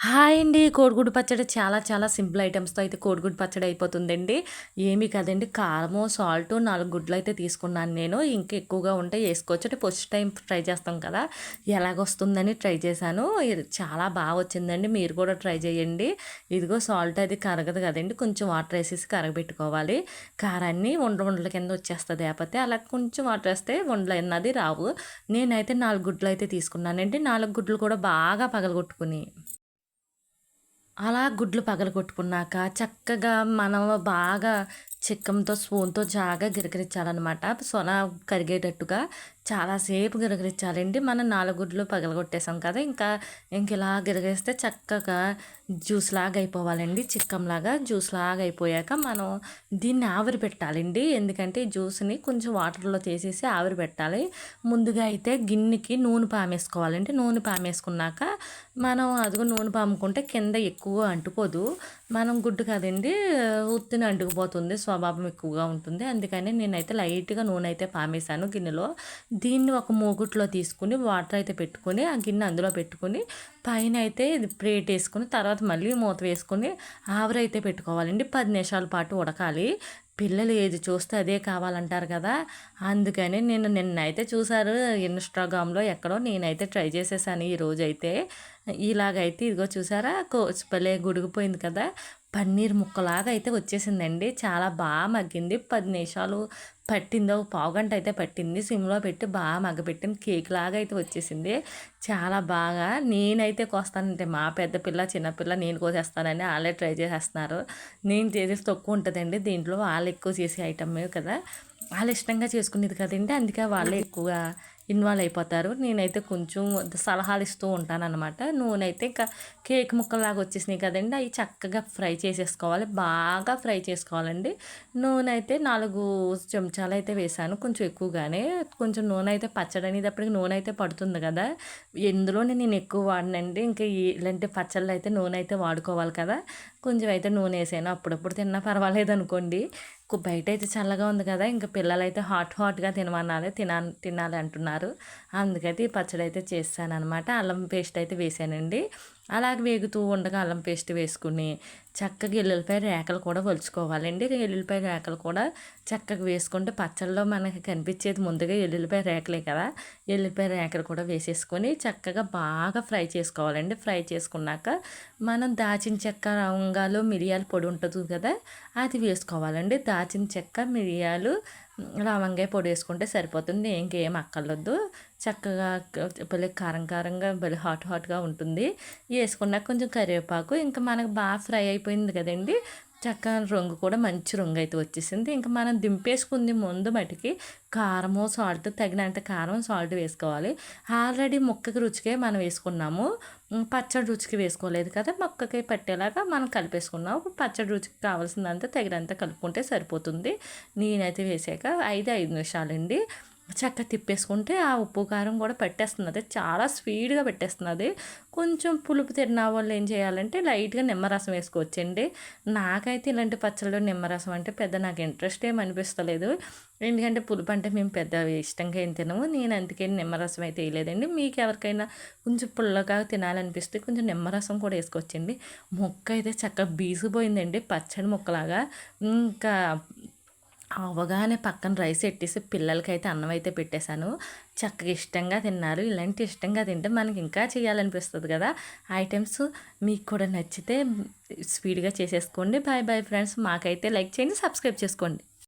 Hi అండి. కోడిగుడ్డు పచ్చడి చాలా చాలా సింపుల్ ఐటమ్స్తో అయితే కోడిగుడ్డు పచ్చడి అయిపోతుందండి. ఏమి కదండి. కారము సాల్ట్ నాలుగు గుడ్లు అయితే తీసుకున్నాను నేను. ఇంకా ఎక్కువగా ఉంటే వేసుకోవచ్చు. అంటే ఫస్ట్ టైం ట్రై చేస్తాం కదా. ఎలాగొస్తుందని ట్రై చేశాను. ఇది చాలా బాగా వచ్చిందండి. మీరు కూడా ట్రై చేయండి. ఇదిగో సాల్ట్ అది కరగదు కదండి. కొంచెం వాటర్ వేసేసి కరగబెట్టుకోవాలి. కారాన్ని ఉండ ఉండల కింద వచ్చేస్తుంది లేకపోతే అలా కొంచెం వాటర్ వేస్తే వండలు అన్నది రావు. నేనైతే నాలుగు గుడ్లు అయితే తీసుకున్నానండి. నాలుగు గుడ్లు కూడా బాగా పగలగొట్టుకుని అలా గుడ్లు పగలగొట్టుకున్నాక చక్కగా మనం బాగా చిక్కంతో స్పూన్తో జాగా గిరగరించాలన్నమాట సొన కరిగేటట్టుగా చాలాసేపు గిరగరించాలండి మనం నాలుగు గుడ్లు పగలగొట్టేసాం కదా ఇంకా ఇంక ఇలా గిరగరిస్తే చక్కగా జ్యూస్ లాగా అయిపోవాలండి చిక్కంలాగా జ్యూస్ లాగా అయిపోయాక మనం దీన్ని ఆవిరి పెట్టాలండి. ఎందుకంటే జ్యూస్ని కొంచెం వాటర్లో చేసేసి ఆవిరి పెట్టాలి. ముందుగా అయితే గిన్నెకి నూనె పామేసుకోవాలండి. నూనె పామేసుకున్నాక మనం అదిగో నూనె పాముకుంటే కింద ఎక్కువ అంటుకోదు. మనం గుడ్డు కదండి ఉత్తిని అంటుకుపోతుంది స్వభావం ఎక్కువగా ఉంటుంది. అందుకని నేనైతే లైట్గా నూనె అయితే పామేశాను గిన్నెలో. దీన్ని ఒక మూగుట్లో తీసుకుని వాటర్ అయితే పెట్టుకుని ఆ గిన్నె అందులో పెట్టుకుని పైన అయితే ఇది ప్లేట్ వేసుకుని తర్వాత మళ్ళీ మూత వేసుకుని ఆవిరైతే పెట్టుకోవాలండి. పది నిమిషాల పాటు ఉడకాలి. పిల్లలు ఏది చూస్తే అదే కావాలంటారు కదా. అందుకని నేను నిన్నైతే చూసారు ఇన్స్టాగ్రామ్లో ఎక్కడో నేనైతే ట్రై చేసేసాను ఈరోజైతే ఇలాగైతే ఇదిగో చూసారా? కోచిపల్లె గుడిగిపోయింది కదా. పన్నీర్ ముక్కలాగా అయితే వచ్చేసిందండి. చాలా బాగా మగ్గింది. పది నిమిషాలు పట్టింది. ఒక పావు గంట అయితే పట్టింది. సిమ్లో పెట్టి బాగా మగ్గపెట్టింది కేక్ లాగా అయితే వచ్చేసింది. చాలా బాగా. నేనైతే కోస్తానంటే మా పెద్ద పిల్ల చిన్నపిల్ల నేను కోసేస్తానని వాళ్ళే ట్రై చేసేస్తున్నారు. నేను చేసేసి తక్కువ ఉంటుందండి. దీంట్లో వాళ్ళు ఎక్కువ చేసే ఐటమ్ కదా. వాళ్ళు ఇష్టంగా చేసుకునేది కదండి. అందుకే వాళ్ళే ఎక్కువగా ఇన్వాల్వ్ అయిపోతారు. నేనైతే కొంచెం సలహాలు ఇస్తూ ఉంటానన్నమాట. నూనె అయితే ఇంకా కేక్ ముక్కలాగా వచ్చేసినాయి కదండి. అవి చక్కగా ఫ్రై చేసేసుకోవాలి. బాగా ఫ్రై చేసుకోవాలండి. నూనె అయితే నాలుగు చెంచాలు అయితే వేసాను కొంచెం ఎక్కువగానే. కొంచెం నూనె అయితే పచ్చడి అనేటప్పటికి నూనె అయితే పడుతుంది కదా. ఎందులోనే నేను ఎక్కువ వాడినండి. ఇంకా ఇలాంటి పచ్చళ్ళు అయితే నూనె అయితే వాడుకోవాలి కదా. కొంచెం అయితే నూనె వేసాను. అప్పుడప్పుడు తిన్నా పర్వాలేదు అనుకోండి బయట అయితే చల్లగా ఉంది కదా. ఇంకా పిల్లలు అయితే హాట్ హాట్గా తినమన్నారు తినా తినాలి అంటున్నారు అందుకైతే అందుకని పచ్చడి అయితే చేస్తాను అనమాట అల్లం పేస్ట్ అయితే వేసానండి. అలాగే వేగుతూ ఉండగా అల్లం పేస్ట్ వేసుకుని చక్కగా ఎల్లుల్లిపాయ రేకలు కూడా వలుచుకోవాలండి. ఎల్లుల్లిపాయ రేకలు కూడా చక్కగా వేసుకుంటే పచ్చళ్ళలో మనకి కనిపించేది ముందుగా ఎల్లుల్లిపాయ రేకలే కదా. ఎల్లుల్లిపాయ రేకలు కూడా వేసేసుకొని చక్కగా బాగా ఫ్రై చేసుకోవాలండి. ఫ్రై చేసుకున్నాక మనం దాచిన చెక్క లవంగాలు మిరియాలు పొడి ఉంటుంది కదా అది వేసుకోవాలండి. దాచిన చెక్క మిరియాలు లవంగాయ పొడి వేసుకుంటే సరిపోతుంది. ఇంకేం అక్కర్లేదు చక్కగా భలే కారం కారంగా భలే హాట్ హాట్గా ఉంటుంది. వేసుకున్నాక కొంచెం కరివేపాకు ఇంకా మనకు బాగా ఫ్రై అయిపోయింది కదండి. చక్కగా రంగు కూడా మంచి రంగు అయితే వచ్చేసింది. ఇంకా మనం దింపేసుకుంది ముందు మటుకి కారము సాల్ట్ తగినంత కారం సాల్ట్ వేసుకోవాలి. ఆల్రెడీ ముక్కకి రుచికే మనం వేసుకున్నాము. పచ్చడి రుచికి వేసుకోలేదు కదా మొక్కకి పట్టేలాగా మనం కలిపేసుకున్నాం. పచ్చడి రుచికి కావాల్సిందంతా తగినంత కలుపుకుంటే సరిపోతుంది. నేనైతే వేసాక ఐదు ఐదు నిమిషాలండి. చక్క తిప్పేసుకుంటే ఆ ఉప్పు కారం కూడా పెట్టేస్తున్నది. చాలా స్వీట్గా పెట్టేస్తున్నది. కొంచెం పులుపు తిన్న వాళ్ళు ఏం చేయాలంటే లైట్గా నిమ్మరసం వేసుకోవచ్చండి. నాకైతే ఇలాంటి పచ్చళ్ళు నిమ్మరసం అంటే పెద్ద నాకు ఇంట్రెస్ట్ ఏమి అనిపిస్తలేదు. ఎందుకంటే పులుపు అంటే మేము పెద్ద ఇష్టంగా ఏం తినము. నేను అందుకే నిమ్మరసం అయితే వేయలేదండి. మీకు ఎవరికైనా కొంచెం పుల్లగా తినాలనిపిస్తే కొంచెం నిమ్మరసం కూడా వేసుకోవచ్చండి. మొక్క అయితే చక్కగా బీసిపోయిందండి పచ్చడి మొక్కలాగా. ఇంకా అవగానే పక్కన రైస్ పెట్టేసి పిల్లలకైతే అన్నం అయితే పెట్టేశాను. చక్కగా ఇష్టంగా తిన్నారు. ఇలాంటి ఇష్టంగా తింటే మనకి ఇంకా చేయాలనిపిస్తుంది కదా. ఐటమ్స్ మీకు కూడా నచ్చితే స్పీడ్గా చేసేసుకోండి. Bye bye friends. మాకైతే లైక్ చేయండి సబ్స్క్రైబ్ చేసుకోండి.